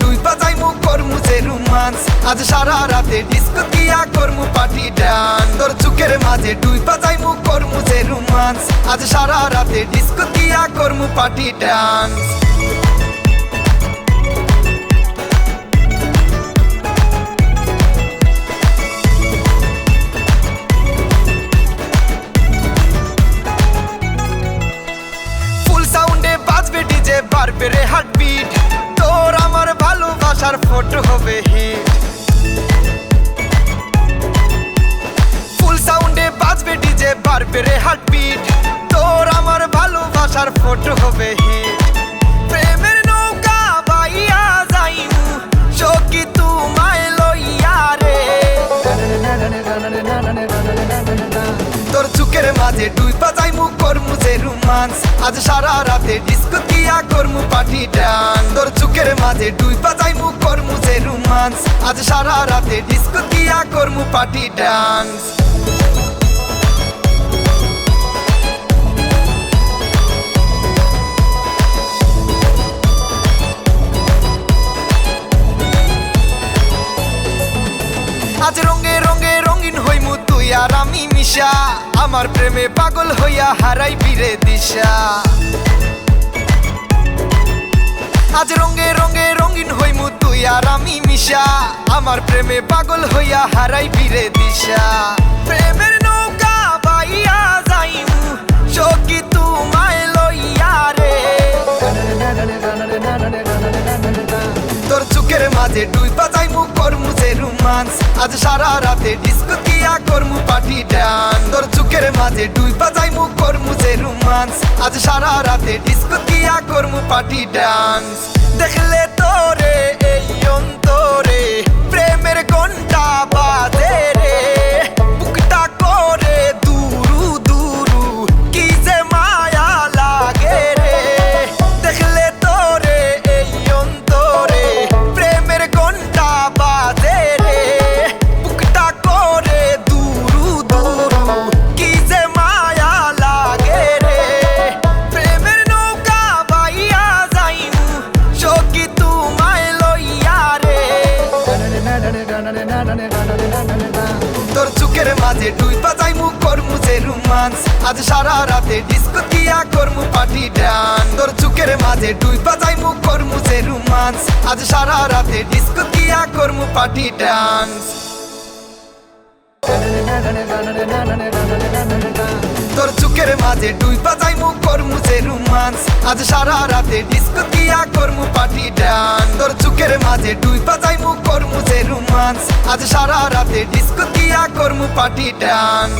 দুই পাজাই মুখ করমু যে রোমান্স। আজ সারা রাতে ডিস্কো দিয়া করমু পার্টি ডান তোর চুকের মাঝে দুই পাজাই মুখ করমু যে রোমান্স। আজ সারা রাতে ডিস্কো দিয়া করমু পার্টি ডান্স বাড়বে রে হার্টবিট ভালোবাসার ফটো হবে হিট ফুল সাউন্ডে বাজবে ডিজে বাড়বে রে হার্টবিট তোর আমার ভালোবাসার ফটো হবে হিট তোর চুকের মাঝে দুই পাজাই রোমান্স, আজ সারা রাতে ডিস্কো দিয়া করমু পার্টি ডান তোর চুকের মাঝে দুই পাজাই মুখ করমু যে রোমান্স, আজ সারা রাতে ডিস্কো দিয়া করমু ডান্স আজ রঙে রঙে রঙিন হইমু আর আমি মিশা। আমার প্রেমে পাগল হইয়া হারাই বিরে দিশা। আজ রঙে রঙে রঙিন হইমু তুই আর আমি মিশা। আমার প্রেমে পাগল হইয়া হারাই বিরে দিশা। প্রেমের নৌকা বাইয়া যাইমু সখী তোমায় লইয়া রে। তোর চুকের মাঝে মুখ করমু রোমান্স। আজ সারা রাতে ডিস্কো দিয়া করমু পার্টি ডান তোর চুকের মাঝে দুই বাজাই মুখ করমু যে রোমান্স। আজ সারা রাতে ডিস্কো দিয়া করমু পার্টি ডান্স দেখলে তোরে এই অন্তরে প্রেমের ঘণ্টা তোর চুকের মাঝে দুই পাজাই মুখ করমু যে রোমান্স। আজ সারা রাতে ডিস্কো দিয়া করমু পার্টি ডান তোর চুকের মাঝে দুই মুখ করমু যে আজ সারা রাতে করমু পার্টি তোর চুকের মাঝে দুই মুখ করমু যে আজ সারা রাতে করমু পার্টি ডান তোর চুকের মাঝে দুই পাজাই মু করমু যে রোমান্স। আজ সারা রাতে ডিস্কো দিয়া করমু পার্টি ডান্স